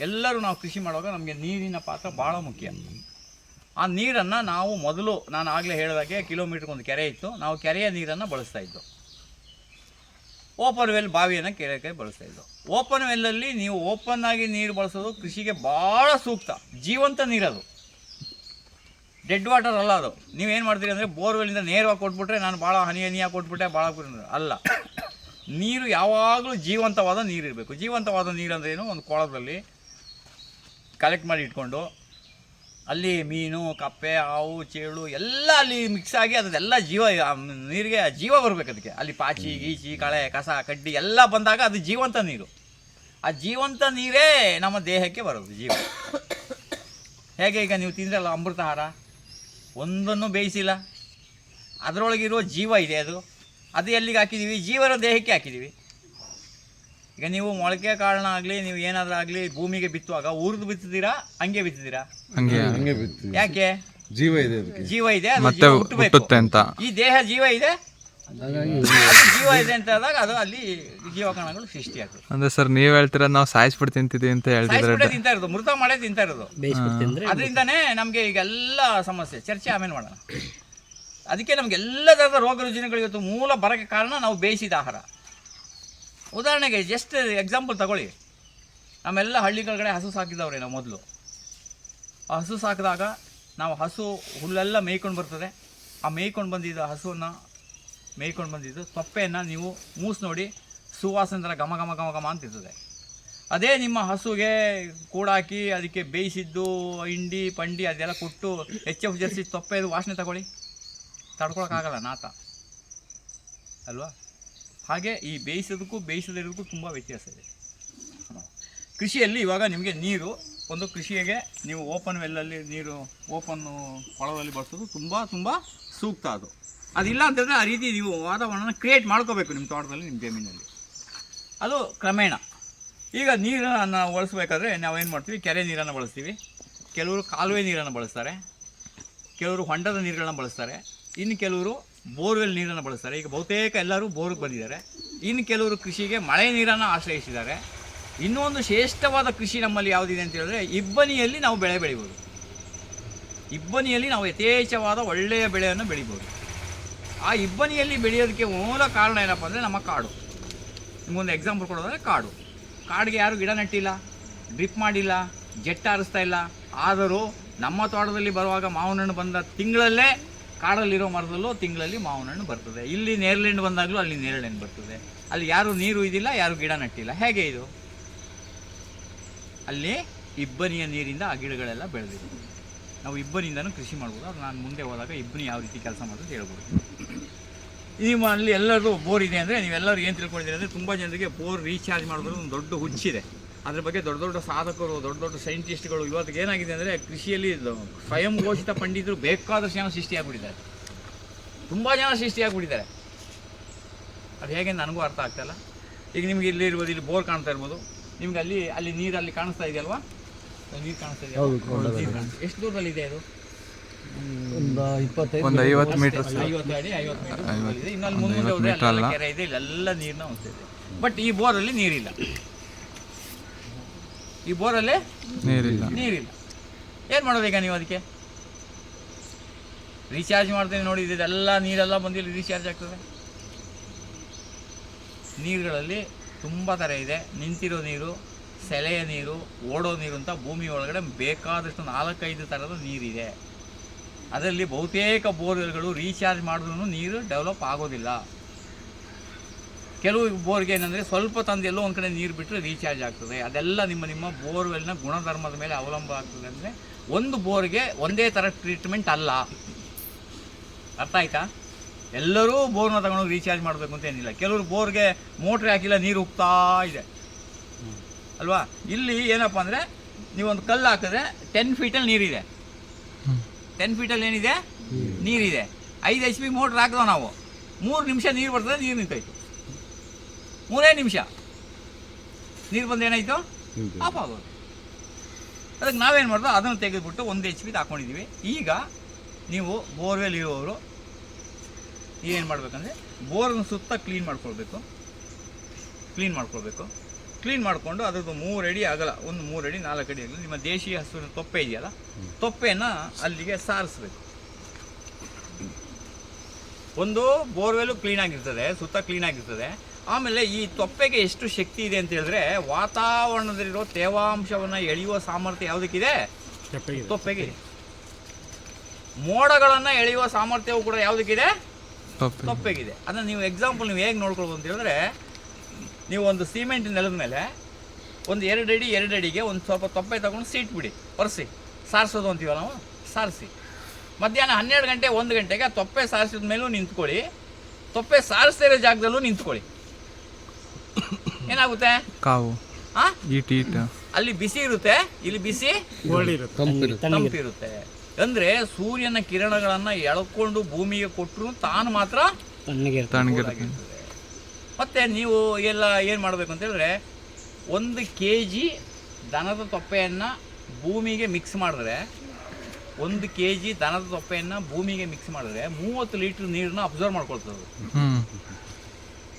ಎಲ್ಲರೂ ನಾವು ಕೃಷಿ ಮಾಡುವಾಗ ನಮಗೆ ನೀರಿನ ಪಾತ್ರ ಭಾಳ ಮುಖ್ಯ. ಆ ನೀರನ್ನು ನಾವು ಮೊದಲು ನಾನು ಆಗಲೇ ಹೇಳಿದಾಗೆ ಕಿಲೋಮೀಟ್ರಿಗೆ ಒಂದು ಕೆರೆ ಇತ್ತು. ನಾವು ಕೆರೆಯ ನೀರನ್ನು ಬಳಸ್ತಾ ಇದ್ದು. ಓಪನ್ ವೆಲ್ ಬಾವಿಯನ್ನು ಕೆರೆಗೆ ಬಳಸ್ತಾ ಇದ್ದು. ಓಪನ್ ವೆಲ್ಲಲ್ಲಿ ನೀವು ಓಪನ್ ಆಗಿ ನೀರು ಬಳಸೋದು ಕೃಷಿಗೆ ಭಾಳ ಸೂಕ್ತ. ಜೀವಂತ ನೀರದು. ಡೆಡ್ ವಾಟರ್ ಅಲ್ಲ ಅದು. ನೀವೇನು ಮಾಡ್ತೀರಿ ಅಂದರೆ ಬೋರ್ವೆಲ್ಲಿಂದ ನೇರವಾಗಿ ಕೊಟ್ಬಿಟ್ರೆ ನಾನು ಭಾಳ ಹನಿ ಹನಿಯಾಗಿ ಕೊಟ್ಬಿಟ್ಟೆ ಭಾಳ ಅಲ್ಲ. ನೀರು ಯಾವಾಗಲೂ ಜೀವಂತವಾದ ನೀರಿರಬೇಕು ಜೀವಂತವಾದ ನೀರು ಏನು? ಒಂದು ಕೊಳದಲ್ಲಿ ಕಲೆಕ್ಟ್ ಮಾಡಿ ಇಟ್ಕೊಂಡು ಅಲ್ಲಿ ಮೀನು ಕಪ್ಪೆ ಹಾವು ಚೇಳು ಎಲ್ಲ ಅಲ್ಲಿ ಮಿಕ್ಸ್ ಆಗಿ ಅದೆಲ್ಲ ಜೀವ ನೀರಿಗೆ ಜೀವ ಬರಬೇಕು ಅದಕ್ಕೆ. ಅಲ್ಲಿ ಪಾಚಿ ಗೀಚಿ ಕಳೆ ಕಸ ಕಡ್ಡಿ ಎಲ್ಲ ಬಂದಾಗ ಅದು ಜೀವಂತ ನೀರು. ಆ ಜೀವಂತ ನೀರೇ ನಮ್ಮ ದೇಹಕ್ಕೆ ಬರೋದು ಜೀವ. ಹೇಗೆ ಈಗ ನೀವು ತಿಂದ್ರಲ್ಲ ಅಮೃತಹಾರ? ಒಂದನ್ನು ಬೇಯಿಸಿಲ್ಲ. ಅದರೊಳಗಿರುವ ಜೀವ ಇದೆ ಅದು. ಅದು ಎಲ್ಲಿಗೆ ಹಾಕಿದ್ದೀವಿ? ಜೀವನ ದೇಹಕ್ಕೆ ಹಾಕಿದ್ದೀವಿ. ಈಗ ನೀವು ಮೊಳಕೆ ಕಾರಣ ಆಗಲಿ ನೀವು ಏನಾದರೂ ಆಗಲಿ ಭೂಮಿಗೆ ಬಿತ್ತುವಾಗ ಉರಿದು ಬಿತ್ತಿದ್ದೀರಾ ಹಂಗೆ ಬಿತ್ತಿದ್ದೀರಾ? ಹಂಗೆ. ಹಂಗೆ ಬಿತ್ತು ಯಾಕೆ? ಜೀವ ಇದೆ ಅದಕ್ಕೆ. ಜೀವ ಇದೆ ಅದು ಮತ್ತೆ ಜೀವ ಹುಟ್ಟುತ್ತೆ ಅಂತ. ಈ ದೇಹ ಜೀವ ಇದೆ? ಜೀವ ಇದೆ ಅಂತ ಆದಾಗ ಅದು ಅಲ್ಲಿ ಜೀವಕಣಗಳು ಸೃಷ್ಟಿಯಾಗ್ತದೆ ಅಂದ್ರೆ ಸರ್ ನೀವ್ ಹೇಳ್ತೀರ ನಾವು ಸಾಯಿಸ್ಬಿಟ್ಟು ತಿಂತಿದೀವಿ ಅಂತ ಹೇಳ್ತಿದ್ರೆ ಸಾಯಿಸ್ಬಿಟ್ಟೆ ತಿಂತಾ ಇರೋದು ಮೃತ ಮಾಡೇ ತಿಂತಾ ಇರೋದು. ಅದರಿಂದನೇ ನಮಗೆ ಈಗ ಎಲ್ಲ ಸಮಸ್ಯೆ ಚರ್ಚೆ ಆಮೇಲೆ ಮಾಡೋಣ. ಅದಕ್ಕೆ ನಮ್ಗೆ ಎಲ್ಲ ಥರದ ರೋಗ ರುಜಿನಗಳು ಇವತ್ತು ಮೂಲ ಬರಕ್ಕೆ ಕಾರಣ ನಾವು ಬೇಯಿಸಿದ ಆಹಾರ. ಉದಾಹರಣೆಗೆ ಜಸ್ಟ್ ಎಕ್ಸಾಂಪಲ್ ತಗೊಳ್ಳಿ. ನಮ್ಮೆಲ್ಲ ಹಳ್ಳಿಗಳ ಹಸು ಸಾಕಿದವ್ರೆ ನಾವು ಮೊದಲು. ಆ ಹಸು ಸಾಕಿದಾಗ ನಾವು ಹಸು ಹುಲ್ಲೆಲ್ಲ ಮೇಯ್ಕೊಂಡು ಬರ್ತದೆ. ಆ ಮೇಯ್ಕೊಂಡು ಬಂದಿದ್ದ ಹಸುವನ್ನು, ಮೇಯ್ಕೊಂಡು ಬಂದಿದ್ದು ತೊಪ್ಪೆಯನ್ನು ನೀವು ಮೂಸ್ ನೋಡಿ ಸುವಾಸನೆ ಥರ ಘಮ ಘಮ ಘಮ ಘಮ ಅಂತಿರ್ತದೆ. ಅದೇ ನಿಮ್ಮ ಹಸುಗೆ ಕೂಡಾಕಿ ಅದಕ್ಕೆ ಬೇಯಿಸಿದ್ದು, ಹಿಂಡಿ, ಪಂಡಿ ಅದೆಲ್ಲ ಕೊಟ್ಟು ಎಚ್ ಎಫ್ ಜರ್ಸಿ ತೊಪ್ಪೆದು ವಾಸನೆ ತಗೊಳ್ಳಿ. ತಡ್ಕೊಳಕ್ಕಾಗಲ್ಲ ನಾತ. ಅಲ್ವಾ? ಹಾಗೆ ಈ ಬೇಯಿಸೋದಕ್ಕೂ ಬೇಯಿಸದಿರೋದಕ್ಕೂ ತುಂಬ ವ್ಯತ್ಯಾಸ ಇದೆ. ಕೃಷಿಯಲ್ಲಿ ಇವಾಗ ನಿಮಗೆ ನೀರು, ಒಂದು ಕೃಷಿಗೆ ನೀವು ಓಪನ್ ವೆಲ್ಲಲ್ಲಿ ನೀರು, ಓಪನ್ ಕೊಳದಲ್ಲಿ ಬಳಸೋದು ತುಂಬ ತುಂಬ ಸೂಕ್ತ ಅದು. ಅದಿಲ್ಲ ಅಂತಂದರೆ ಆ ರೀತಿ ನೀವು ವಾತಾವರಣನ ಕ್ರಿಯೇಟ್ ಮಾಡ್ಕೋಬೇಕು ನಿಮ್ಮ ತೋಟದಲ್ಲಿ, ನಿಮ್ಮ ಜಮೀನಲ್ಲಿ. ಅದು ಕ್ರಮೇಣ. ಈಗ ನೀರನ್ನು ಬಳಸಬೇಕಾದ್ರೆ ನಾವೇನು ಮಾಡ್ತೀವಿ, ಕೆರೆ ನೀರನ್ನು ಬಳಸ್ತೀವಿ. ಕೆಲವರು ಕಾಲುವೆ ನೀರನ್ನು ಬಳಸ್ತಾರೆ. ಕೆಲವರು ಹೊಂಡದ ನೀರುಗಳನ್ನ ಬಳಸ್ತಾರೆ. ಇನ್ನು ಕೆಲವರು ಬೋರ್ವೆಲ್ ನೀರನ್ನು ಬಳಸ್ತಾರೆ. ಈಗ ಬಹುತೇಕ ಎಲ್ಲರೂ ಬೋರ್ಗೆ ಬಂದಿದ್ದಾರೆ. ಇನ್ನು ಕೆಲವರು ಕೃಷಿಗೆ ಮಳೆ ನೀರನ್ನು ಆಶ್ರಯಿಸಿದ್ದಾರೆ. ಇನ್ನೊಂದು ಶ್ರೇಷ್ಠವಾದ ಕೃಷಿ ನಮ್ಮಲ್ಲಿ ಯಾವುದಿದೆ ಅಂತ ಹೇಳಿದ್ರೆ ಇಬ್ಬನಿಯಲ್ಲಿ ನಾವು ಬೆಳೆ ಬೆಳಿಬೋದು. ಇಬ್ಬನಿಯಲ್ಲಿ ನಾವು ಯಥೇಚ್ಛವಾದ ಒಳ್ಳೆಯ ಬೆಳೆಯನ್ನು ಬೆಳಿಬೋದು. ಆ ಇಬ್ಬನಿಯಲ್ಲಿ ಬೆಳೆಯೋದಕ್ಕೆ ಮೂಲ ಕಾರಣ ಏನಪ್ಪ ಅಂದರೆ ನಮ್ಮ ಕಾಡು. ನಿಮಗೊಂದು ಎಕ್ಸಾಂಪಲ್ ಕೊಡೋದಾದ್ರೆ ಕಾಡು. ಕಾಡಿಗೆ ಯಾರು ಗಿಡ ನೆಟ್ಟಿಲ್ಲ, ಡ್ರಿಪ್ ಮಾಡಿಲ್ಲ, ಜೆಟ್ ಆರಿಸ್ತಾ ಇಲ್ಲ. ಆದರೂ ನಮ್ಮ ತೋಟದಲ್ಲಿ ಬರುವಾಗ ಮಾವಿನ ಹಣ್ಣು ಬಂದ ತಿಂಗಳಲ್ಲೇ ಕಾಡಲ್ಲಿರೋ ಮರದಲ್ಲೂ ತಿಂಗಳಲ್ಲಿ ಮಾವಿನ ಹಣ್ಣು ಬರ್ತದೆ. ಇಲ್ಲಿ ನೇರಳೆ ಹಣ್ಣು ಬಂದಾಗಲೂ ಅಲ್ಲಿ ನೇರಳೆ ಹಣ್ಣು ಬರ್ತದೆ. ಅಲ್ಲಿ ಯಾರು ನೀರು ಇದಿಲ್ಲ ಯಾರು ಗಿಡ ನೆಟ್ಟಿಲ್ಲ. ಹೇಗೆ ಇದು? ಅಲ್ಲಿ ಇಬ್ಬನಿಯ ನೀರಿಂದ ಆ ಗಿಡಗಳೆಲ್ಲ ಬೆಳೆದಿದೆ. ನಾವು ಇಬ್ಬನಿಂದನೂ ಕೃಷಿ ಮಾಡ್ಬೋದು. ಅದು ನಾನು ಮುಂದೆ ಹೋದಾಗ ಇಬ್ಬನಿ ಯಾವ ರೀತಿ ಕೆಲಸ ಮಾಡೋದು ಹೇಳ್ಬೋದು. ನೀವು ಅಲ್ಲಿ ಎಲ್ಲರೂ ಬೋರ್ ಇದೆ ಅಂದರೆ ನೀವೆಲ್ಲರೂ ಏನು ತಿಳ್ಕೊಂಡಿದ್ದೀರಿ ಅಂದರೆ ತುಂಬ ಜನರಿಗೆ ಬೋರ್ ರೀಚಾರ್ಜ್ ಮಾಡೋದ್ರ ಒಂದು ದೊಡ್ಡ ಹುಚ್ಚಿದೆ. ಅದ್ರ ಬಗ್ಗೆ ದೊಡ್ಡ ದೊಡ್ಡ ಸಾಧಕರು ದೊಡ್ಡ ದೊಡ್ಡ ಸೈಂಟಿಸ್ಟ್ಗಳು ಇವತ್ತಿಗೆ ಏನಾಗಿದೆ ಅಂದರೆ ಕೃಷಿಯಲ್ಲಿ ಇದು ಸ್ವಯಂ ಘೋಷಿತ ಪಂಡಿತರು ಬೇಕಾದಷ್ಟು ಜನ ಸೃಷ್ಟಿಯಾಗ್ಬಿಟ್ಟಿದ್ದಾರೆ ತುಂಬ ಜನ ಸೃಷ್ಟಿಯಾಗ್ಬಿಟ್ಟಿದ್ದಾರೆ ಅದು ಹೇಗೆ ನನಗೂ ಅರ್ಥ ಆಗ್ತಾಯಿಲ್ಲ ಈಗ ನಿಮ್ಗೆ ಇಲ್ಲಿ ಇರ್ಬೋದು ಇಲ್ಲಿ ಬೋರ್ ಕಾಣ್ತಾ ಇರ್ಬೋದು. ನಿಮ್ಗೆ ಅಲ್ಲಿ ಅಲ್ಲಿ ನೀರು ಅಲ್ಲಿ ಕಾಣಿಸ್ತಾ ಇದೆಯಲ್ವಾ? ನೀರು ಕಾಣಿಸ್ತಾ ಇದೆ. ಎಷ್ಟು ದೂರದಲ್ಲಿ ಇದೆ ಅದು? ಒಂದು ಇಪ್ಪತ್ತೈದು ಒಂದ್ ಐವತ್ತು ಮೀಟರ್ ಐವತ್ತು ಅಡಿ ಐವತ್ತು ಮೀಟರ್ ದೂರದಲ್ಲಿದೆ. ಇನ್ನು ಅಲ್ಲಿ ಮುಂದೆ ಹೋದ್ರೆ ಅಲ್ಲ. ಕೆರೆ ಇದೆ ಇಲ್ಲೆಲ್ಲ ನೀರನ್ನ ಹೊಂದಿದೆ ಬಟ್ ಈ ಬೋರಲ್ಲಿ ನೀರಿಲ್ಲ. ಈ ಬೋರಲ್ಲಿ ನೀರಿಲ್ಲ. ನೀರಿಲ್ಲ. ಏನು ಮಾಡೋದೀಗ ನೀವು ಅದಕ್ಕೆ? ರೀಚಾರ್ಜ್ ಮಾಡ್ತೀನಿ ನೋಡಿ ಇದೆಲ್ಲ ನೀರೆಲ್ಲ ಬಂದಿಲ್ಲ ರೀಚಾರ್ಜ್ ಆಗ್ತದೆ. ನೀರುಗಳಲ್ಲಿ ತುಂಬ ಥರ ಇದೆ. ನಿಂತಿರೋ ನೀರು ಸೆಲೆಯ ನೀರು ಓಡೋ ನೀರು ಅಂತ ಭೂಮಿ ಒಳಗಡೆ ಬೇಕಾದಷ್ಟು ನಾಲ್ಕೈದು ಥರದ ನೀರಿದೆ. ಅದರಲ್ಲಿ ಬಹುತೇಕ ಬೋರ್ವೆಲ್ಗಳು ರೀಚಾರ್ಜ್ ಮಾಡಿದ್ರೂ ನೀರು ಡೆವಲಪ್ ಆಗೋದಿಲ್ಲ. ಕೆಲವು ಬೋರ್ಗೆ ಏನಂದರೆ ಸ್ವಲ್ಪ ತಂದು ಎಲ್ಲೋ ಒಂದು ಕಡೆ ನೀರು ಬಿಟ್ಟರೆ ರೀಚಾರ್ಜ್ ಆಗ್ತದೆ. ಅದೆಲ್ಲ ನಿಮ್ಮ ನಿಮ್ಮ ಬೋರ್ವೆಲ್ನ ಗುಣಧರ್ಮದ ಮೇಲೆ ಅವಲಂಬ ಆಗ್ತದೆ ಅಂದರೆ ಒಂದು ಬೋರ್ಗೆ ಒಂದೇ ಥರ ಟ್ರೀಟ್ಮೆಂಟ್ ಅಲ್ಲ. ಅರ್ಥ ಆಯ್ತಾ? ಎಲ್ಲರೂ ಬೋರ್ನ ತಗೊಂಡು ರೀಚಾರ್ಜ್ ಮಾಡಬೇಕು ಅಂತ ಏನಿಲ್ಲ. ಕೆಲವರು ಬೋರ್ಗೆ ಮೋಟ್ರ್ ಹಾಕಿಲ್ಲ ನೀರು ಉಗ್ತಾ ಇದೆ. ಅಲ್ವಾ? ಇಲ್ಲಿ ಏನಪ್ಪ ಅಂದರೆ ನೀವೊಂದು ಕಲ್ಲು ಹಾಕಿದ್ರೆ ಟೆನ್ ಫೀಟಲ್ಲಿ ನೀರಿದೆ. ಟೆನ್ ಫೀಟಲ್ಲಿ ಏನಿದೆ? ನೀರಿದೆ. ಐದು ಎಚ್ ಪಿ ಮೋಟ್ರ್ ಹಾಕಿದೋ ನಾವು. ಮೂರು ನಿಮಿಷ ನೀರು ಬರ್ತದೆ ನೀರು ನಿಂತೋಯ್ತು. ಮೂರೇ ನಿಮಿಷ. ನೀರು ಬಂದು ಏನಾಯಿತು. ಆಫ್ ಆಗೋದು. ಅದಕ್ಕೆ ನಾವೇನು ಮಾಡ್ದೋ ಅದನ್ನು ತೆಗೆದುಬಿಟ್ಟು ಒಂದು ಎಚ್ ಪಿ ಹಾಕ್ಕೊಂಡಿದ್ದೀವಿ ಈಗ ನೀವು ಬೋರ್ವೆಲ್ ಇರುವವರು ಏನು ಮಾಡಬೇಕಂದ್ರೆ ಬೋರ್ನ ಸುತ್ತ ಕ್ಲೀನ್ ಮಾಡ್ಕೊಳ್ಬೇಕು. ಕ್ಲೀನ್ ಮಾಡ್ಕೊಳ್ಬೇಕು. ಕ್ಲೀನ್ ಮಾಡಿಕೊಂಡು ಅದರದ್ದು ಮೂರು ಅಡಿ ಆಗಲ್ಲ. ಒಂದು ಮೂರು ಅಡಿ ನಾಲ್ಕು ಅಡಿ ಆಗಲ್ಲ. ನಿಮ್ಮ ದೇಶೀಯ ಹಸುವಿನ ತೊಪ್ಪೆ ಇದೆಯಲ್ಲ? ತೊಪ್ಪೆಯನ್ನು ಅಲ್ಲಿಗೆ ಸಾರಿಸ್ಬೇಕು. ಒಂದು ಬೋರ್ವೆಲ್ಲು ಕ್ಲೀನ್ ಆಗಿರ್ತದೆ ಸುತ್ತ ಕ್ಲೀನ್ ಆಗಿರ್ತದೆ. ಆಮೇಲೆ ಈ ತೊಪ್ಪೆಗೆ ಎಷ್ಟು ಶಕ್ತಿ ಇದೆ ಅಂತ ಹೇಳಿದ್ರೆ ವಾತಾವರಣದಲ್ಲಿರೋ ತೇವಾಂಶವನ್ನು ಎಳೆಯುವ ಸಾಮರ್ಥ್ಯ ಯಾವುದಕ್ಕಿದೆ? ತೊಪ್ಪೆಗೆ. ಮೋಡಗಳನ್ನು ಎಳೆಯುವ ಸಾಮರ್ಥ್ಯವು ಕೂಡ ಯಾವುದಕ್ಕಿದೆ? ತೊಪ್ಪೆ ತೊಪ್ಪೆಗಿದೆ. ಅದನ್ನು ನೀವು ಎಕ್ಸಾಂಪಲ್ ನೀವು ಹೇಗೆ ನೋಡ್ಕೊಳ್ಬೋದು ಅಂತ ಹೇಳಿದ್ರೆ ನೀವು ಒಂದು ಸಿಮೆಂಟ್ ನೆಲದ ಮೇಲೆ ಒಂದು ಎರಡು ಅಡಿ ಎರಡು ಅಡಿಗೆ ಒಂದು ಸ್ವಲ್ಪ ತೊಪ್ಪೆ ತಗೊಂಡು ಸೀಟ್ ಬಿಡಿ ಒರೆಸಿ. ಸಾರಿಸೋದು ಅಂತೀವಲ್ಲ ನಾವು? ಸಾರಿಸಿ. ಮಧ್ಯಾಹ್ನ ಹನ್ನೆರಡು ಗಂಟೆ ಒಂದು ಗಂಟೆಗೆ ಆ ತೊಪ್ಪೆ ಸಾರಿಸಿದ ಮೇಲೂ ನಿಂತ್ಕೊಳ್ಳಿ. ತೊಪ್ಪೆ ಸಾರಿಸ್ತಾ ಇರೋ ಜಾಗದಲ್ಲೂ ನಿಂತ್ಕೊಳ್ಳಿ. ಏನಾಗುತ್ತೆ? ಕಾವು. ಅಲ್ಲಿ ಬಿಸಿ ಇರುತ್ತೆ ಇಲ್ಲಿ ಬಿಸಿ ತಂಪಿರುತ್ತೆ. ಅಂದ್ರೆ ಸೂರ್ಯನ ಕಿರಣಗಳನ್ನ ಎಳ್ಕೊಂಡು ಭೂಮಿಗೆ ಕೊಟ್ಟರು ತಾನು ಮಾತ್ರ ಮತ್ತೆ ನೀವು ಎಲ್ಲ ಏನು ಮಾಡಬೇಕು ಅಂತ ಹೇಳಿದ್ರೆ ಒಂದು ಕೆ ಜಿ ದನದ ತೊಪ್ಪೆಯನ್ನು ಭೂಮಿಗೆ ಮಿಕ್ಸ್ ಮಾಡಿದ್ರೆ ಒಂದು ಕೆ ಜಿ ದನದ ತೊಪ್ಪೆಯನ್ನು ಭೂಮಿಗೆ ಮಿಕ್ಸ್ ಮಾಡಿದ್ರೆ ಮೂವತ್ತು ಲೀಟ್ರ್ ನೀರನ್ನ ಅಬ್ಸರ್ವ್ ಮಾಡ್ಕೊಳ್ತದೆ.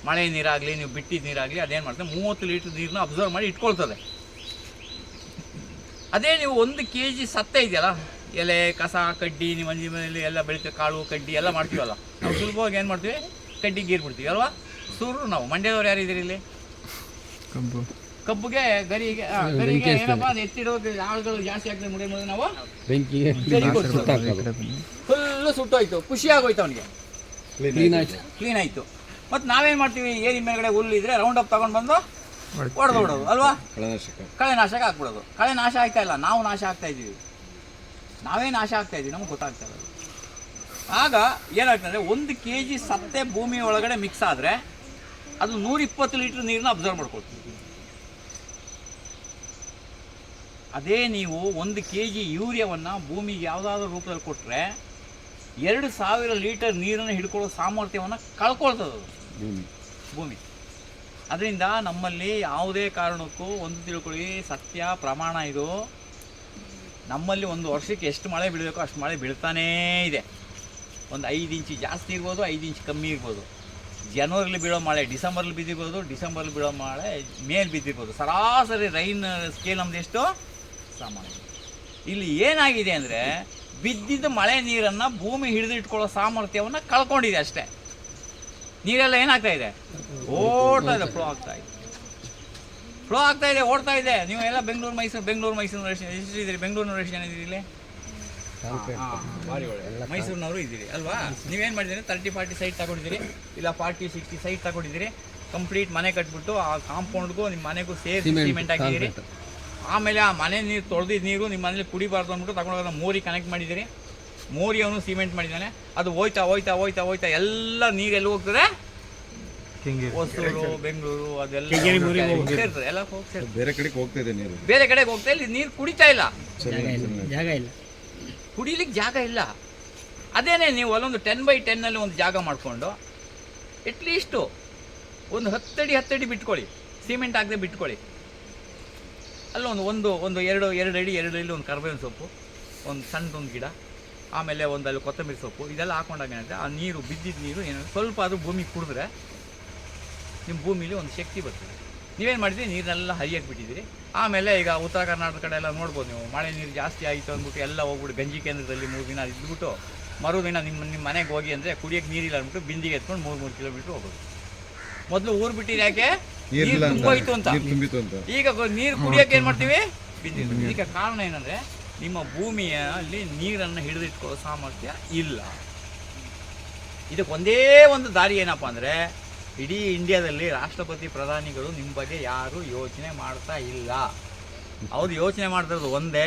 ಮಳೆ ನೀರಾಗಲಿ ನೀವು ಬಿಟ್ಟಿದ ನೀರಾಗಲಿ ಅದೇನು ಮಾಡ್ತದೆ? ಮೂವತ್ತು ಲೀಟ್ರ್ ನೀರನ್ನ ಅಬ್ಸರ್ವ್ ಮಾಡಿ ಇಟ್ಕೊಳ್ತದೆ. ಅದೇ ನೀವು ಒಂದು ಕೆ ಜಿ ಸತ್ತೆ ಇದೆಯಲ್ಲ ಎಲೆ ಕಸ ಕಡ್ಡಿ ನಿಮ್ಮ ಮಂಜಿ ಮನೆಯಲ್ಲಿ ಎಲ್ಲ ಬೆಳೀತೀವಿ ಕಾಳು ಕಡ್ಡಿ ಎಲ್ಲ ಮಾಡ್ತೀವಲ್ಲ. ನಾವು ಸುಲಭವಾಗಿ ಏನು ಮಾಡ್ತೀವಿ? ಕಡ್ಡಿ ಗೀರ್ ಬಿಡ್ತೀವಿ ಅಲ್ವಾ? ಸೂರು ನಾವು. ಮಂಡ್ಯದವ್ರು ಯಾರಿದ್ದೀರಿ ಇಲ್ಲಿ? ಕಬ್ಬು. ಕಬ್ಬುಗೆ ಗರಿಗೆ ಆ, ಗರಿಗೆ ಏನಪ್ಪ ಅದು ಎತ್ತಿಡೋದು ಆಳುಗಳು ಜಾಸ್ತಿ ಆಗ್ತದೆ ಮುಡಿ ಮುಂದೆ ನಾವು. ಬೆಂಕಿಗೆ ಫುಲ್ಲು ಸುಟ್ಟೋಯ್ತು. ಖುಷಿ ಆಗೋಯ್ತು ಅವನಿಗೆ. ಕ್ಲೀನ್ ಆಯ್ತು. ಕ್ಲೀನ್ ಮತ್ತು ನಾವೇನು ಮಾಡ್ತೀವಿ? ಏರಿ ಮೇಲ್ಗಡೆ ಹುಲ್ಲು ಇದ್ರೆ ರೌಂಡ್ ಅಪ್ ತಗೊಂಡು ಬಂದು ಹೊಡೆದು ಬಿಡೋದು ಅಲ್ವಾ? ಕಳೆನಾಶಕ ಕಳೆ ನಾಶಕ ಹಾಕ್ಬಿಡೋದು. ಕಳೆ ನಾಶ ಆಗ್ತಾ ಇಲ್ಲ. ನಾವು ನಾಶ ಆಗ್ತಾ ಇದ್ದೀವಿ. ನಾವೇ ನಾಶ ಆಗ್ತಾ ಇದ್ದೀವಿ. ನಮ್ಗೆ ಗೊತ್ತಾಗ್ತಾ ಇಲ್ಲ. ಆಗ ಏನಾಗ್ತದೆ ಒಂದು ಕೆ ಜಿ ಸತ್ತೆ ಭೂಮಿ ಒಳಗಡೆ ಮಿಕ್ಸ್ ಆದರೆ ಅದು ನೂರಿಪ್ಪತ್ತು ಲೀಟ್ರ್ ನೀರನ್ನ ಅಬ್ಸರ್ವ್ ಮಾಡ್ಕೊಳ್ತೀವಿ. ಅದೇ ನೀವು ಒಂದು ಕೆ ಜಿ ಯೂರಿಯಾವನ್ನು ಭೂಮಿಗೆ ಯಾವುದಾದ್ರೂ ರೂಪದಲ್ಲಿ ಕೊಟ್ಟರೆ ಎರಡು ಸಾವಿರ ಲೀಟರ್ ನೀರನ್ನು ಹಿಡ್ಕೊಳ್ಳೋ ಸಾಮರ್ಥ್ಯವನ್ನು ಕಳ್ಕೊಳ್ತದೆ ಭೂಮಿ. ಭೂಮಿ. ಅದರಿಂದ ನಮ್ಮಲ್ಲಿ ಯಾವುದೇ ಕಾರಣಕ್ಕೂ ಒಂದು ತಿಳ್ಕೊಳ್ಳಿ ಸತ್ಯ ಪ್ರಮಾಣ ಇದು. ನಮ್ಮಲ್ಲಿ ಒಂದು ವರ್ಷಕ್ಕೆ ಎಷ್ಟು ಮಳೆ ಬೀಳಬೇಕೋ ಅಷ್ಟು ಮಳೆ ಬೀಳ್ತಾನೇ ಇದೆ. ಒಂದು ಐದು ಇಂಚು ಜಾಸ್ತಿ ಇರ್ಬೋದು ಐದು ಇಂಚು ಕಮ್ಮಿ ಇರ್ಬೋದು. ಜನವರಿಲಿ ಬೀಳೋ ಮಳೆ ಡಿಸೆಂಬರ್ಲಿ ಬಿದ್ದಿರ್ಬೋದು ಡಿಸೆಂಬರ್ಲಿ ಬೀಳೋ ಮಳೆ ಮೇಲೆ ಬಿದ್ದಿರ್ಬೋದು. ಸರಾಸರಿ ರೈನ್ ಸ್ಕೇಲ್ ನಮ್ದು ಎಷ್ಟು? ಸಾಮಾನ್ಯ ಇಲ್ಲಿ ಏನಾಗಿದೆ ಅಂದರೆ ಬಿದ್ದಿದ್ದ ಮಳೆ ನೀರನ್ನು ಭೂಮಿ ಹಿಡಿದಿಟ್ಕೊಳ್ಳೋ ಸಾಮರ್ಥ್ಯವನ್ನು ಕಳ್ಕೊಂಡಿದೆ ಅಷ್ಟೇ. ನೀರೆಲ್ಲ ಏನಾಗ್ತಾ ಇದೆ? ಓಡ್ತಾ ಇದೆ ಫ್ಲೋ ಆಗ್ತಾ ಇದೆ. ಫ್ಲೋ ಆಗ್ತಾ ಇದೆ ಓಡ್ತಾ ಇದೆ. ನೀವು ಎಲ್ಲ ಬೆಂಗಳೂರು ಮೈಸೂರು ಬೆಂಗಳೂರು ಮೈಸೂರು ಎಷ್ಟು ಇದ್ದೀರಿ ಬೆಂಗಳೂರಿನವ್ರು ಎಷ್ಟು ಜನ ಇದ್ದೀರಿ ಇಲ್ಲಿ? ಮೈಸೂರಿನವರು ಇದ್ದೀರಿ ಅಲ್ವಾ? ನೀವೇನು ಮಾಡಿದ್ದೀರಿ? ತರ್ಟಿ ಫಾರ್ಟಿ ಸೈಟ್ ತಗೊಂಡಿದ್ದೀರಿ. ಇಲ್ಲ ಫಾರ್ಟಿ ಸಿಕ್ಸ್ಟಿ ಸೈಟ್ ತಗೊಂಡಿದ್ದೀರಿ. ಕಂಪ್ಲೀಟ್ ಮನೆ ಕಟ್ಬಿಟ್ಟು ಆ ಕಾಂಪೌಂಡ್ಗೂ ನಿಮ್ಮ ಮನೆಗೂ ಸೇರಿ ಸಿಮೆಂಟ್ ಹಾಕಿದ್ದೀರಿ. ಆಮೇಲೆ ಆ ಮನೆ ನೀರು ತೊಳೆದಿದ್ದ ನೀರು ನಿಮ್ಮ ಮನೇಲಿ ಕುಡಿಬಾರ್ದು ಅಂದ್ಬಿಟ್ಟು ತಗೊಂಡೋಗ ಮೋರಿ ಕನೆಕ್ಟ್ ಮಾಡಿದ್ದೀರಿ. ಮೋರಿ ಅವನು ಸಿಮೆಂಟ್ ಮಾಡಿದ್ದಾನೆ. ಅದು ಹೋಯ್ತಾ ಹೋಯ್ತಾ ಹೋಯ್ತಾ ಹೋಯ್ತಾ ಎಲ್ಲ ನೀರು ಎಲ್ಲಿ ಹೋಗ್ತದೆ? ಹಿಂಗೆ ಹೊಸೂರು ಬೆಂಗಳೂರು ಅದೆಲ್ಲ ಸೇರ್ತದೆ ಎಲ್ಲ ಬೇರೆ ಕಡೆಗೆ ಹೋಗ್ತಾ ಇದೆ ನೀರು. ಬೇರೆ ಕಡೆಗೆ ಹೋಗ್ತಾ ಇಲ್ಲಿ ನೀರು ಕುಡಿತಾ ಇಲ್ಲ. ಜಾಗ ಇಲ್ಲ ಕುಡಿಲಿಕ್ಕೆ ಜಾಗ ಇಲ್ಲ. ಅದೇನೆ ನೀವು ಅಲ್ಲೊಂದು ಟೆನ್ ಬೈ ಟೆನ್ನಲ್ಲಿ ಒಂದು ಜಾಗ ಮಾಡಿಕೊಂಡು ಅಟ್ಲೀಸ್ಟು ಒಂದು ಹತ್ತಡಿ ಹತ್ತಡಿ ಬಿಟ್ಕೊಳ್ಳಿ. ಸಿಮೆಂಟ್ ಹಾಕದೆ ಬಿಟ್ಕೊಳ್ಳಿ. ಅಲ್ಲೊಂದು, ಒಂದು ಒಂದು ಎರಡು ಎರಡು ಅಡಿ ಎರಡು ಅಡಿ ಒಂದು ಕರ್ಬೇವಿನ ಸೊಪ್ಪು, ಒಂದು ಸಣ್ಣದೊಂದು ಗಿಡ, ಆಮೇಲೆ ಒಂದು ಅಲ್ಲಿ ಕೊತ್ತಂಬರಿ ಸೊಪ್ಪು, ಇದೆಲ್ಲ ಹಾಕೊಂಡಾಗ ಏನಾಗುತ್ತೆ? ಆ ನೀರು, ಬಿದ್ದಿದ್ದ ನೀರು ಏನು ಸ್ವಲ್ಪ ಅದು ಭೂಮಿಗೆ ಕುಡಿದ್ರೆ ನಿಮ್ಮ ಭೂಮಿಲಿ ಒಂದು ಶಕ್ತಿ ಬರ್ತದೆ. ನೀವೇನು ಮಾಡಿದ್ರಿ? ನೀರನ್ನೆಲ್ಲ ಹರಿಯಕ್ಕೆ ಬಿಟ್ಟಿದ್ದೀರಿ. ಆಮೇಲೆ ಈಗ ಉತ್ತರ ಕರ್ನಾಟಕ ಕಡೆ ಎಲ್ಲ ನೋಡ್ಬೋದು ನೀವು. ಮಳೆ ನೀರು ಜಾಸ್ತಿ ಆಯಿತು ಅಂದ್ಬಿಟ್ಟು ಎಲ್ಲ ಹೋಗ್ಬಿಟ್ಟು ಗಂಜಿ ಕೇಂದ್ರದಲ್ಲಿ ಮೂರು ದಿನ ಇದ್ಬಿಟ್ಟು ಮರುದಿನ ನಿಮ್ಮ ನಿಮ್ಮ ಮನೆಗೆ ಹೋಗಿ ಅಂದರೆ ಕುಡಿಯೋಕ್ಕೆ ನೀರಿಲ್ಲ ಅಂದ್ಬಿಟ್ಟು ಬಿಂದಿಗೆ ಎತ್ಕೊಂಡು ಮೂರು ಮೂರು ಕಿಲೋಮೀಟ್ರ್ ಹೋಗೋದು. ಮೊದಲು ಊರು ಬಿಟ್ಟಿದ್ದು ಯಾಕೆ? ನೀರು ನೀರಿಲ್ಲ ಅಂತ ತುಂಬೋಯ್ತು ಅಂತ. ನೀರು ತುಂಬಿತು ಅಂತ. ಈಗ ನೀರು ಕುಡಿಯೋಕೆ ಏನು ಮಾಡ್ತೀವಿ? ಇದಕ್ಕೆ ಕಾರಣ ಏನಂದ್ರೆ ನಿಮ್ಮ ಭೂಮಿಯಲ್ಲಿ ನೀರನ್ನು ಹಿಡಿದಿಟ್ಕೊಳ್ಳೋ ಸಾಮರ್ಥ್ಯ ಇಲ್ಲ. ಇದಕ್ಕೆ ಒಂದೇ ಒಂದು ದಾರಿ ಏನಪ್ಪ ಅಂದರೆ ಇಡೀ ಇಂಡಿಯಾದಲ್ಲಿ ರಾಷ್ಟ್ರಪತಿ ಪ್ರಧಾನಿಗಳು ನಿಮ್ಮ ಬಗ್ಗೆ ಯಾರು ಯೋಚನೆ ಮಾಡ್ತಾ ಇಲ್ಲ. ಅವ್ರು ಯೋಚನೆ ಮಾಡ್ತಿರೋದು ಒಂದೇ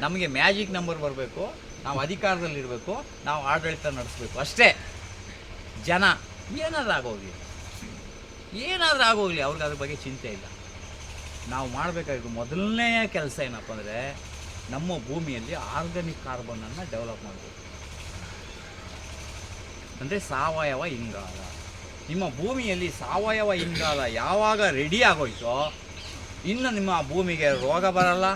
ನಮಗೆ ಮ್ಯಾಜಿಕ್ ನಂಬರ್ ಬರಬೇಕು ನಾವು ಅಧಿಕಾರದಲ್ಲಿರಬೇಕು ನಾವು ಆಡಳಿತ ನಡೆಸಬೇಕು. ಅಷ್ಟೇ. ಜನ ಏನಾದ್ರೂ ಆಗೋಗ್ಲಿ ಏನಾದರೂ ಆಗೋಗಲಿ, ಅವ್ರಿಗೆ ಅದ್ರ ಬಗ್ಗೆ ಚಿಂತೆ ಇಲ್ಲ. ನಾವು ಮಾಡಬೇಕಾಗಿದ್ದು ಮೊದಲನೇ ಕೆಲಸ ಏನಪ್ಪ ಅಂದರೆ, ನಮ್ಮ ಭೂಮಿಯಲ್ಲಿ ಆರ್ಗಾನಿಕ್ ಕಾರ್ಬನನ್ನು ಡೆವಲಪ್ ಮಾಡಬೇಕು. ಅಂದರೆ ಸಾವಯವ ಇಂಗಾಲ. ನಿಮ್ಮ ಭೂಮಿಯಲ್ಲಿ ಸಾವಯವ ಇಂಗಾಲ ಯಾವಾಗ ರೆಡಿ ಆಗೋಯ್ತೋ, ಇನ್ನು ನಿಮ್ಮ ಭೂಮಿಗೆ ರೋಗ ಬರಲ್ಲ,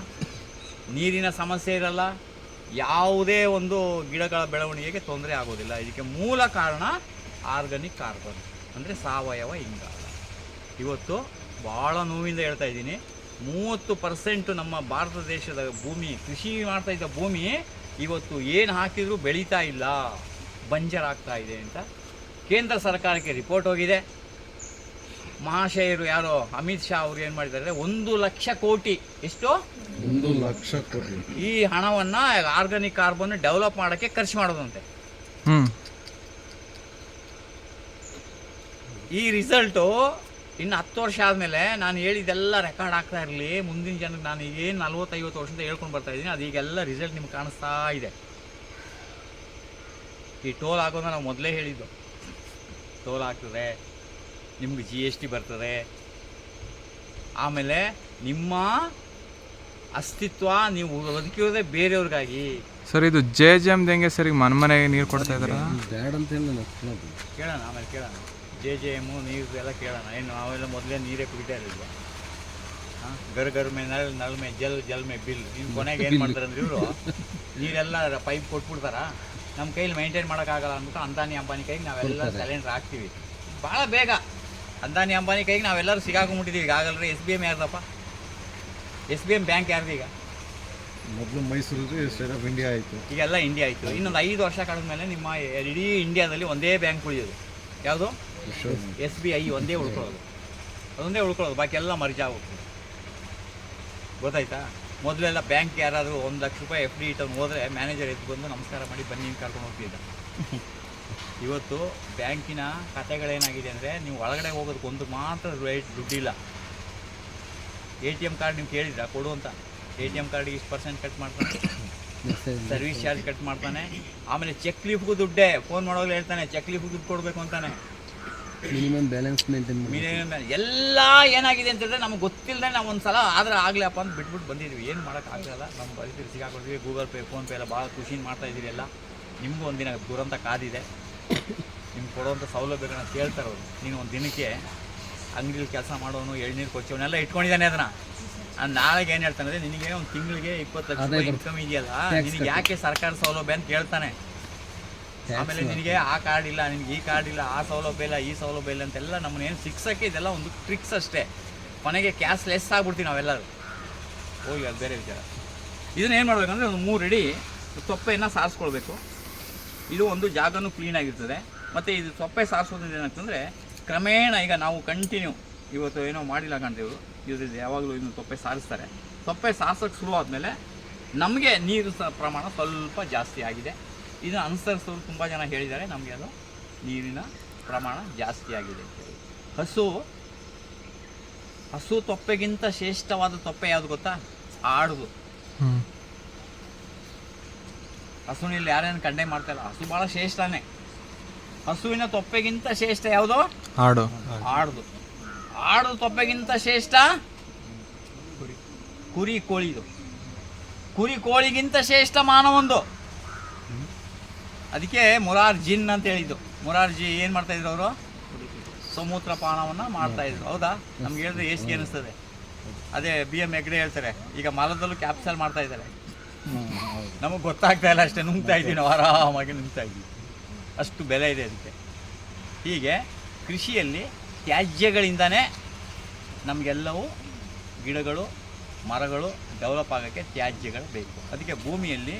ನೀರಿನ ಸಮಸ್ಯೆ ಇರಲ್ಲ, ಯಾವುದೇ ಒಂದು ಗಿಡಗಳ ಬೆಳವಣಿಗೆಗೆ ತೊಂದರೆ ಆಗೋದಿಲ್ಲ. ಇದಕ್ಕೆ ಮೂಲ ಕಾರಣ ಆರ್ಗಾನಿಕ್ ಕಾರ್ಬನ್, ಅಂದರೆ ಸಾವಯವ ಇಂಗಾಲ. ಇವತ್ತು ಭಾಳ ನೋವಿಂದ ಹೇಳ್ತಾ ಇದ್ದೀನಿ. ಮೂವತ್ತು ಪರ್ಸೆಂಟು ನಮ್ಮ ಭಾರತ ದೇಶದ ಭೂಮಿ ಕೃಷಿ ಮಾಡ್ತಾ ಇದ್ದ ಭೂಮಿ ಇವತ್ತು ಏನು ಹಾಕಿದರೂ ಬೆಳೀತಾ ಇಲ್ಲ. ಬಂಜರಾಗ್ತಾ ಇದೆ ಅಂತ ಕೇಂದ್ರ ಸರ್ಕಾರಕ್ಕೆ ರಿಪೋರ್ಟ್ ಹೋಗಿದೆ. ಮಹಾಶಯರು ಯಾರೋ ಅಮಿತ್ ಶಾ ಅವರು ಏನು ಮಾಡಿದ್ದಾರೆ ಒಂದು ಲಕ್ಷ ಕೋಟಿ ಎಷ್ಟು? ಒಂದು ಲಕ್ಷ ಕೋಟಿ. ಈ ಹಣವನ್ನು ಆರ್ಗಾನಿಕ್ ಕಾರ್ಬನ್ ಡೆವಲಪ್ ಮಾಡೋಕ್ಕೆ ಖರ್ಚು ಮಾಡೋದಂತೆ. ಹ್ಞೂ ಈ ರಿಸಲ್ಟು ಇನ್ನು ಹತ್ತು ವರ್ಷ ಆದಮೇಲೆ ನಾನು ಹೇಳಿದೆಲ್ಲ ರೆಕಾರ್ಡ್ ಆಗ್ತಾ ಇರಲಿ. ಮುಂದಿನ ಜನಕ್ಕೆ ನಾನು ಏನು ನಲ್ವತ್ತೈವತ್ತು ವರ್ಷದಿಂದ ಹೇಳ್ಕೊಂಡು ಬರ್ತಾ ಇದ್ದೀನಿ. ಅದು ಈಗೆಲ್ಲ ರಿಸಲ್ಟ್ ನಿಮ್ಗೆ ಕಾಣಿಸ್ತಾ ಇದೆ. ಈ ಟೋಲ್ ಹಾಕೋದು ನಾವು ಮೊದಲೇ ಹೇಳಿದ್ದು. ಟೋಲ್ ಆಗ್ತದೆ ನಿಮ್ಗೆ ಜಿ ಎಸ್ ಟಿ ಬರ್ತದೆ. ಆಮೇಲೆ ನಿಮ್ಮ ಅಸ್ತಿತ್ವ ನೀವು ಬದುಕಿರೋದೇ ಬೇರೆಯವ್ರಿಗಾಗಿ. ಸರ್ ಇದು ಜೆ ಜೆ ಎಮ್ದು ಹೆಂಗೆ ಸರ್ ಈಗ ಮನೆ ಮನೆಗೆ ನೀರು ಕೊಡ್ತಾ ಇದ್ದಾರೆ? ಬ್ಯಾಡ್ ಅಂತ ಹೇಳಿ ಕೇಳೋಣ ಆಮೇಲೆ ಕೇಳೋಣ. ಜೆ ಜೆ ಎಮ್ಮು ನೀರು ಎಲ್ಲ ಕೇಳೋಣ. ಏನು ನಾವೆಲ್ಲ ಮೊದಲೇ ನೀರೇ ಕುಡಿತಾ ಇರಲಿಲ್ಲ ಹಾಂ ಗರ್ ಗರ್ಮೆ ನಲ್ ನಲ್ ಮೇ ಜಲ್ ಜಲ್ ಮೇ ಬಿಲ್. ಇನ್ನು ಕೊನೆಗೆ ಏನು ಮಾಡ್ತಾರೆ ಅಂದ್ರೆ ಇವರು ನೀರೆಲ್ಲ ಪೈಪ್ ಕೊಟ್ಬಿಡ್ತಾರ? ನಮ್ಮ ಕೈಲಿ ಮೈಂಟೈನ್ ಮಾಡೋಕ್ಕಾಗಲ್ಲ ಅಂದ್ಬಿಟ್ಟು ಅಂದಾನಿ ಅಂಬಾನಿ ಕೈಗೆ ನಾವೆಲ್ಲ ಸಿಲಿಂಡ್ರ್ ಹಾಕ್ತೀವಿ. ಭಾಳ ಬೇಗ. ಅಂದಾನಿ ಅಂಬಾನಿ ಕೈಗೆ ನಾವೆಲ್ಲರೂ ಸಿಗಾಕೊಂಡ್ಬಿಟ್ಟಿದ್ದೀವಿ ಈಗ ಆಗಲ್ರಿ ಎಸ್ ಬಿ ಎಂ ಯಾರ್ದಪ್ಪ? ಎಸ್ ಬಿ ಎಂ ಬ್ಯಾಂಕ್ ಯಾರ್ದು ಈಗ ಮೊದಲು ಮೈಸೂರು ಸ್ಟೇಟ್ ಆಫ್ ಇಂಡಿಯಾ ಆಯಿತು. ಈಗೆಲ್ಲ ಇಂಡಿಯಾ ಆಯಿತು. ಇನ್ನೊಂದು ಐದು ವರ್ಷ ಕಳೆದ ಮೇಲೆ ನಿಮ್ಮ ಇಡೀ ಇಂಡಿಯಾದಲ್ಲಿ ಒಂದೇ ಬ್ಯಾಂಕ್ ಉಳಿಯೋದು. ಯಾವುದು? ಎಸ್ ಬಿ ಐ ಒಂದೇ ಉಳ್ಕೊಳ್ಳೋದು. ಅದೊಂದೇ ಉಳ್ಕೊಳ್ಳೋದು ಬಾಕಿ ಎಲ್ಲ ಮರ್ಜಾ ಆಗುತ್ತೆ ಗೊತ್ತಾಯ್ತಾ? ಮೊದಲೆಲ್ಲ ಬ್ಯಾಂಕ್ ಯಾರಾದರೂ ಒಂದು ಲಕ್ಷ ರೂಪಾಯಿ ಎಫ್ ಡಿ ಇಟ್ಟವ್ನು ಹೋದರೆ ಮ್ಯಾನೇಜರ್ ಎದ್ದು ಬಂದು ನಮಸ್ಕಾರ ಮಾಡಿ ಬನ್ನಿ ಕರ್ಕೊಂಡು ಹೋಗ್ತಿದ್ದ. ಇವತ್ತು ಬ್ಯಾಂಕಿನ ಕತೆಗಳೇನಾಗಿದೆ ಅಂದರೆ ನೀವು ಒಳಗಡೆ ಹೋಗೋದಕ್ಕೆ ಒಂದು ಮಾತ್ರ ರೇಟ್ ದುಡ್ಡಿಲ್ಲ ಎ ಟಿ ಎಂ ಕಾರ್ಡ್ ನೀವು ಕೇಳಿದ್ರಾ? ಕೊಡು ಅಂತ. ಎ ಟಿ ಎಂ ಕಾರ್ಡಿಗೆ ಇಷ್ಟು ಪರ್ಸೆಂಟ್ ಕಟ್ ಮಾಡ್ತಾನೆ ಸರ್ವಿಸ್ ಚಾರ್ಜ್ ಕಟ್ ಮಾಡ್ತಾನೆ. ಆಮೇಲೆ ಚೆಕ್ ಲೀಫ್ಗೂ ದುಡ್ಡೇ. ಫೋನ್ ಮಾಡೋದು ಹೇಳ್ತಾನೆ ಚೆಕ್ ಲೀಫ್ಗೂ ದುಡ್ಡು ಕೊಡಬೇಕು ಅಂತಾನೆ. ಮಿನಿಮಮ್ ಬ್ಯಾಲೆನ್ಸ್ ಮೇಂಟೈನ್ ಮಿನಿಮಮ್ ಎಲ್ಲ ಏನಾಗಿದೆ ಅಂತಂದ್ರೆ ನಮ್ಗೆ ಗೊತ್ತಿಲ್ಲದೆ ನಾವು ಒಂದು ಸಲ ಆದರೆ ಆಗ್ಲಪ್ಪ ಅಂತ ಬಿಟ್ಬಿಟ್ಟು ಬಂದಿದ್ವಿ. ಏನು ಮಾಡೋಕ್ಕಾಗಲ್ಲ ನಮ್ಮ ಪರಿಸ್ಥಿತಿ ಸಿಗಾಕೊಡ್ತೀವಿ. ಗೂಗಲ್ ಪೇ ಫೋನ್ಪೇ ಎಲ್ಲ ಭಾಳ ಖುಷಿಯಿಂದ ಮಾಡ್ತಾ ಇದ್ದೀರಿ ಎಲ್ಲ. ನಿಮಗೂ ಒಂದಿನ ದುರಂತ ಕಾದಿದೆ. ನಿಮ್ಗೆ ಕೊಡುವಂಥ ಸೌಲಭ್ಯಗಳನ್ನ ಕೇಳ್ತಾರೆ ಅವರು ನೀನು ಒಂದು ದಿನಕ್ಕೆ ಅಂಗಡಿಲಿ ಕೆಲಸ ಮಾಡೋನು ಎಳ್ನೀರು ಕೊಚ್ಚೋನೆಲ್ಲ ಇಟ್ಕೊಂಡಿದ್ದಾನೆ ಅದನ್ನ. ನಾನು ನಾಳೆಗೆ ಏನ್ ಹೇಳ್ತಾನೆ ಅಂದ್ರೆ ನಿನಗೆ ಒಂದು ತಿಂಗಳಿಗೆ ಇಪ್ಪತ್ತು ಲಕ್ಷ ರೂಪಾಯಿ ಇನ್ಕಮ್ ಇದೆಯಲ್ಲ ನಿನಗೆ ಯಾಕೆ ಸರ್ಕಾರ ಸೌಲಭ್ಯ ಅಂತ ಕೇಳ್ತಾನೆ ಆಮೇಲೆ ನಿನಗೆ ಆ ಕಾರ್ಡ್ ಇಲ್ಲ ನಿನಗೆ ಈ ಕಾರ್ಡ್ ಇಲ್ಲ ಆ ಸೌಲಭ್ಯ ಇಲ್ಲ ಈ ಸೌಲಭ್ಯ ಇಲ್ಲ ಅಂತೆಲ್ಲ ನಮ್ಮನ್ನ ಏನು ಸಿಕ್ಸಕ್ಕೆ ಇದೆಲ್ಲ ಒಂದು ಟ್ರಿಕ್ಸ್ ಅಷ್ಟೇ. ಕೊನೆಗೆ ಕ್ಯಾಶ್ ಲೆಸ್ ಆಗ್ಬಿಡ್ತೀವಿ ನಾವೆಲ್ಲರೂ. ಹೋಗಿ ಅದು ಬೇರೆ ವಿಚಾರ. ಇದನ್ನ ಏನು ಮಾಡಬೇಕಂದ್ರೆ ಒಂದು ಮೂರು ಅಡಿ ತೊಪ್ಪೆಯನ್ನು ಸಾರಿಸ್ಕೊಳ್ಬೇಕು. ಇದು ಒಂದು ಜಾಗನೂ ಕ್ಲೀನಾಗಿರ್ತದೆ ಮತ್ತು ಇದು ತೊಪ್ಪೆ ಸಾರಿಸೋದ್ರಿಂದ ಏನಾಗ್ತಂದರೆ ಕ್ರಮೇಣ ಈಗ ನಾವು ಕಂಟಿನ್ಯೂ ಇವತ್ತು ಏನೋ ಮಾಡಿಲ್ಲ ಕಾಣ್ತೀವಿ ಇದು ಯಾವಾಗಲೂ ಇನ್ನು ತೊಪ್ಪೆ ಸಾರಿಸ್ತಾರೆ. ತೊಪ್ಪೆ ಸಾರ್ಸೋಕ್ಕೆ ಶುರು ಆದಮೇಲೆ ನಮಗೆ ನೀರು ಸ ಪ್ರಮಾಣ ಸ್ವಲ್ಪ ಜಾಸ್ತಿ ಆಗಿದೆ. ಇದನ್ನು ಅನುಸರಿಸೋರು ತುಂಬ ಜನ ಹೇಳಿದ್ದಾರೆ ನಮಗೆ ಅದು ನೀರಿನ ಪ್ರಮಾಣ ಜಾಸ್ತಿ ಆಗಿದೆ ಹಸು ಹಸು ತೊಪ್ಪೆಗಿಂತ ಶ್ರೇಷ್ಠವಾದ ತೊಪ್ಪೆ ಯಾವುದು ಗೊತ್ತಾ? ಆಡುದು. ಹಸುವಿನಲ್ಲಿ ಯಾರೇನು ಕಂಡೆ ಮಾಡ್ತಾಯಿಲ್ಲ ಹಸು ಭಾಳ ಶ್ರೇಷ್ಠನೇ. ಹಸುವಿನ ತೊಪ್ಪೆಗಿಂತ ಶ್ರೇಷ್ಠ ಯಾವುದು? ಆಡು. ಆಡುದು. ಆಡು ತೊಪ್ಪೆಗಿಂತ ಶ್ರೇಷ್ಠ? ಕುರಿ. ಕೋಳಿದು. ಕುರಿ ಕೋಳಿಗಿಂತ ಶ್ರೇಷ್ಠ ಮಾನವೊಂದು. ಅದಕ್ಕೆ ಮುರಾರ್ ಜಿನ್ ಅಂತ ಹೇಳಿದ್ದು. ಮುರಾರ್ ಜಿ ಏನು ಮಾಡ್ತಾ ಇದ್ರು ಅವರು? ಸಮೂತ್ರ ಪಾನವನ್ನು ಮಾಡ್ತಾ ಇದ್ರು. ಹೌದಾ? ನಮ್ಗೆ ಹೇಳಿದ್ರೆ ಎಷ್ಟು ಅನಿಸ್ತದೆ? ಅದೇ ಬಿ ಎಂ ಹೆಗ್ಡೆ ಹೇಳ್ತಾರೆ. ಈಗ ಮಲದಲ್ಲೂ ಕ್ಯಾಪ್ಸಲ್ ಮಾಡ್ತಾ ಇದ್ದಾರೆ. ನಮಗೆ ಗೊತ್ತಾಗ್ತಾ ಇಲ್ಲ ಅಷ್ಟೇ. ನುಂಗ್ತಾ ಇದ್ದೀವಿ ನಾವು ಆರಾಮಾಗಿ ನುಂಗ್ತಾ ಇದ್ದೀವಿ. ಅಷ್ಟು ಬೆಲೆ ಇದೆ ಅದಕ್ಕೆ. ಹೀಗೆ ಕೃಷಿಯಲ್ಲಿ ತ್ಯಾಜ್ಯಗಳಿಂದನೇ ನಮಗೆಲ್ಲವೂ ಗಿಡಗಳು, ಮರಗಳು ಡೆವಲಪ್ ಆಗೋಕ್ಕೆ ತ್ಯಾಜ್ಯಗಳು ಬೇಕು. ಅದಕ್ಕೆ ಭೂಮಿಯಲ್ಲಿ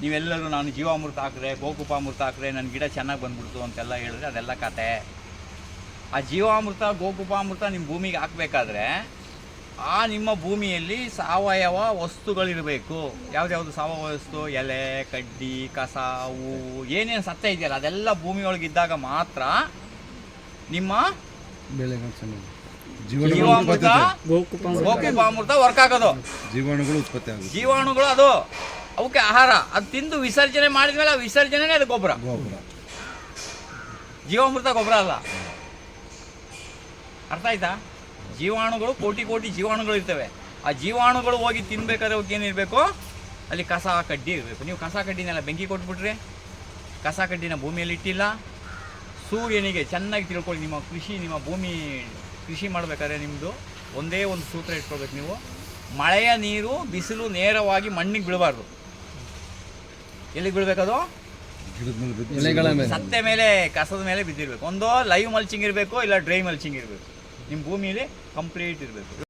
ನೀವೆಲ್ಲರೂ ನಾನು ಜೀವಾಮೃತ ಹಾಕಿದ್ರೆ ಗೋಕುಪಾಮೃತ ಹಾಕಿದ್ರೆ ನನ್ನ ಗಿಡ ಚೆನ್ನಾಗಿ ಬಂದ್ಬಿಡ್ತು ಅಂತೆಲ್ಲ ಹೇಳಿದ್ರೆ ಅದೆಲ್ಲ ಕತೆ. ಆ ಜೀವಾಮೃತ, ಗೋಕುಪಾಮೃತ ನಿಮ್ಮ ಭೂಮಿಗೆ ಹಾಕಬೇಕಾದ್ರೆ ಆ ನಿಮ್ಮ ಭೂಮಿಯಲ್ಲಿ ಸಾವಯವ ವಸ್ತುಗಳಿರಬೇಕು. ಯಾವುದ್ಯಾವುದು ಸಾವಯವ ವಸ್ತು? ಎಲೆ, ಕಡ್ಡಿ, ಕಸ, ಹೂವು, ಏನೇನು ಸತ್ತ ಇದೆಯಲ್ಲ ಅದೆಲ್ಲ ಭೂಮಿಯೊಳಗಿದ್ದಾಗ ಮಾತ್ರ ನಿಮ್ಮ ಬೆಳೆಗಳು ಚೆನ್ನಾಗಿ ಜೀವಾಮೃತ ಗೋಕುಪಾಮೃತ. ವರ್ಕ್ ಆಗೋದು. ಜೀವಾಣುಗಳು ಉತ್ಪತ್ತಿ ಆಗುತ್ತೆ. ಜೀವಾಣುಗಳು ಅದು. ಅವಕ್ಕೆ ಆಹಾರ. ಅದು ತಿಂದು ವಿಸರ್ಜನೆ ಮಾಡಿದ್ಮೇಲೆ ಆ ವಿಸರ್ಜನೆನೇ ಅದು ಗೊಬ್ಬರ. ಗೊಬ್ಬರ. ಜೀವಾಮೃತ ಗೊಬ್ಬರ ಅಲ್ಲ. ಅರ್ಥ ಆಯ್ತಾ? ಜೀವಾಣುಗಳು ಕೋಟಿ ಕೋಟಿ ಜೀವಾಣುಗಳು ಇರ್ತವೆ. ಆ ಜೀವಾಣುಗಳು ಹೋಗಿ ತಿನ್ಬೇಕಾದ್ರೆ ಅವಕ್ಕೆ ಏನಿರಬೇಕು ಅಲ್ಲಿ ಕಸ ಕಡ್ಡಿ ಇರಬೇಕು. ನೀವು ಕಸ ಕಡ್ಡಿನೆಲ್ಲ ಬೆಂಕಿ ಕೊಟ್ಬಿಟ್ರಿ? ಕಸ ಕಡ್ಡಿನ ಭೂಮಿಯಲ್ಲಿ ಇಟ್ಟಿಲ್ಲ. ಸೂರ್ಯನಿಗೆ ಚೆನ್ನಾಗಿ ತಿಳ್ಕೊಳ್ಳಿ ನಿಮ್ಮ ಕೃಷಿ ನಿಮ್ಮ ಭೂಮಿ ಕೃಷಿ ಮಾಡಬೇಕಾದ್ರೆ ನಿಮ್ಮದು ಒಂದೇ ಒಂದು ಸೂತ್ರ ಇಟ್ಕೊಳ್ಬೇಕು ನೀವು. ಮಳೆಯ ನೀರು ಬಿಸಿಲು ನೇರವಾಗಿ ಮಣ್ಣಿಗೆ ಬೀಳಬಾರ್ದು. ಎಲ್ಲಿಗೆ ಬೀಳ್ಬೇಕದು? ಸತ್ತೆ ಮೇಲೆ ಕಸದ ಮೇಲೆ ಬಿದ್ದಿರಬೇಕು. ಒಂದು ಲೈವ್ ಮಲ್ಚಿಂಗ್ ಇರಬೇಕು ಇಲ್ಲ ಡ್ರೈ ಮಲ್ಚಿಂಗ್ ಇರಬೇಕು. ನಿಮ್ಮ ಭೂಮಿಯಲ್ಲಿ ಕಂಪ್ಲೀಟ್ ಇರಬೇಕು.